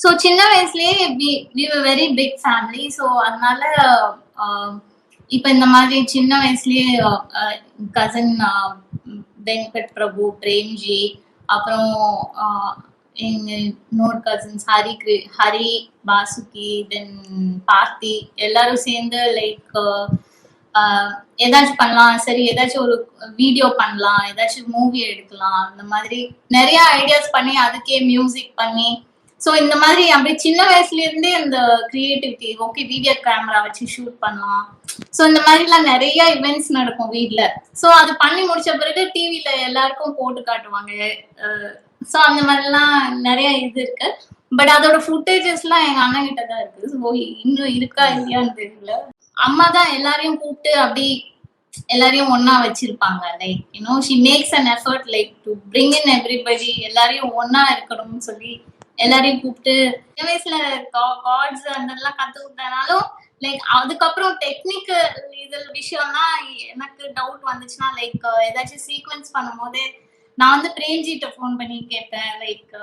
So சின்ன வயசுலயே we very big family so அதனால um, இப்போ இந்த மாதிரி சின்ன வயசுலயே கசன் வெங்கட் பிரபு பிரேம்ஜி அப்புறம் uh, எங்க இன்னொரு கசின்ஸ் ஹரி கிரி- ஹரி பாசுகி தென் பார்த்தி எல்லாரும் சேர்ந்து லைக் uh, uh, ஏதாச்சும் பண்ணலாம். சரி ஏதாச்சும் ஒரு வீடியோ பண்ணலாம். ஏதாச்சும் மூவி எடுக்கலாம். அந்த மாதிரி நிறைய ஐடியாஸ் பண்ணி அதுக்கே மியூசிக் பண்ணி ஸோ இந்த மாதிரி அப்படியே சின்ன வயசுல இருந்தே அந்த கிரியேட்டிவிட்டி ஓகே வீடியோ கேமரா வச்சு ஷூட் பண்ணலாம். ஸோ இந்த மாதிரிலாம் நிறைய இவெண்ட்ஸ் நடக்கும் வீட்ல. ஸோ அது பண்ணி முடிச்ச பிறகு டிவில எல்லாருக்கும் போட்டு காட்டுவாங்க. ஸோ அந்த மாதிரிலாம் நிறைய இது இருக்கு. பட் அதோட ஃபுட்டேஜஸ்லாம் எங்க அண்ணன் கிட்ட தான் இருக்கு. ஸோ இன்னும் இருக்கா இல்லையான்னு தெரியல. அம்மா தான் எல்லாரையும் கூப்பிட்டு அப்படி எல்லாரையும் ஒன்னா வச்சிருப்பாங்க like you know she makes an effort like to bring in everybody எல்லாரையும் ஒன்னா இருக்கணும்னு சொல்லி எல்லாரையும் கூப்பிட்டு சின்ன வயசுல கார்ட்ஸ் அந்த இதெல்லாம் கத்து கொடுத்தனாலும் லைக் அதுக்கப்புறம் டெக்னிக்கல் இது விஷயம்லாம் எனக்கு டவுட் வந்துச்சுன்னா லைக் ஏதாச்சும் சீக்வன்ஸ் பண்ணும்போது நான் வந்து பிரேம்ஜிட்ட ஃபோன் பண்ணி கேட்பேன் லைக்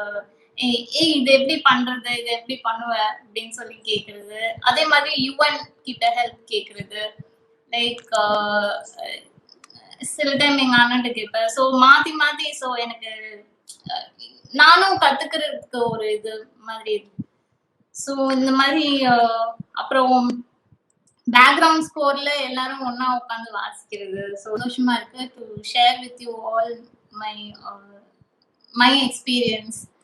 ஏய் இது எப்படி பண்றது? இது எப்படி பண்ணுவ? அப்படின்னு சொல்லி கேக்குறது அதே மாதிரி யுவன் கிட்ட ஹெல்ப் கேக்குறது லைக் சில டைம் எங்க அண்ணன்ட்ட கேட்பேன். ஸோ மாத்தி மாத்தி ஸோ எனக்கு நானும் கத்துக்கிறதுக்கு ஒரு இது மாதிரி ஸோ இந்த மாதிரி அப்புறம் பேக்ரவுண்ட் ஸ்கோர்ல எல்லாரும் ஒன்னா உட்காந்து வாசிக்கிறது. சந்தோஷமா இருக்கு. To share with you all my my experience